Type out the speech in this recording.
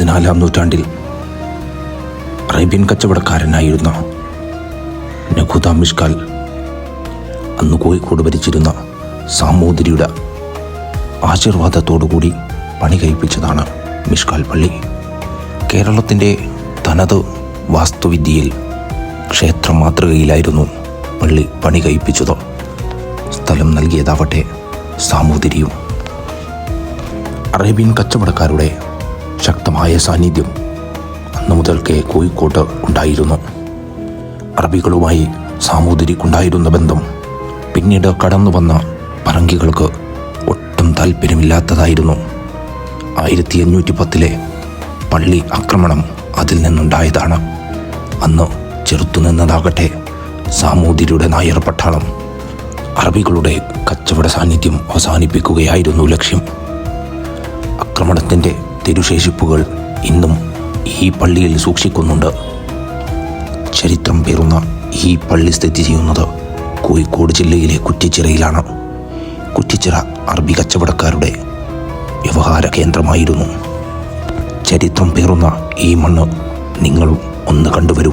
പതിനാലാം നൂറ്റാണ്ടിൽ അറേബ്യൻ കച്ചവടക്കാരനായിരുന്ന നഖുദ മിഷ്കാൽ അന്ന് കോഴിക്കോട് ഭരിച്ചിരുന്ന സാമൂതിരിയുടെ ആശീർവാദത്തോടുകൂടി പണി കഴിപ്പിച്ചതാണ് മിഷ്കാൽ പള്ളി. കേരളത്തിന്റെ തനത് വാസ്തുവിദ്യയിൽ ക്ഷേത്ര മാതൃകയിലായിരുന്നു പള്ളി പണി കഴിപ്പിച്ചത്. സ്ഥലം നൽകിയതാവട്ടെ സാമൂതിരിയും. അറേബ്യൻ കച്ചവടക്കാരുടെ ശക്തമായ സാന്നിധ്യം അന്നു മുതൽക്കേ കോഴിക്കോട്ട് ഉണ്ടായിരുന്നു. അറബികളുമായി സാമൂതിരിക്കുണ്ടായിരുന്ന ബന്ധം പിന്നീട് കടന്നു വന്ന പറങ്കികൾക്ക് ഒട്ടും താല്പര്യമില്ലാത്തതായിരുന്നു ആയിരത്തി അഞ്ഞൂറ്റി പത്തിലെ പള്ളി ആക്രമണം അതിൽ നിന്നുണ്ടായതാണ്. അന്ന് ചെറുത്തുനിന്നതാകട്ടെ സാമൂതിരിയുടെ നായർ പട്ടാളം അറബികളുടെ കച്ചവട സാന്നിധ്യം അവസാനിപ്പിക്കുകയായിരുന്നു ലക്ഷ്യം. ആക്രമണത്തിന്റെ തിരുശേഷിപ്പുകൾ ഇന്നും ഈ പള്ളിയിൽ സൂക്ഷിക്കുന്നുണ്ട്. ചരിത്രം പേറുന്ന ഈ പള്ളി സ്ഥിതി ചെയ്യുന്നത് കോഴിക്കോട് ജില്ലയിലെ കുറ്റിച്ചിറയിലാണ്. കുറ്റിച്ചിറ അറബി കച്ചവടക്കാരുടെ വ്യവഹാര കേന്ദ്രമായിരുന്നു. ചരിത്രം പേറുന്ന ഈ മണ്ണ് നിങ്ങളും ഒന്ന് കണ്ടുവരൂ.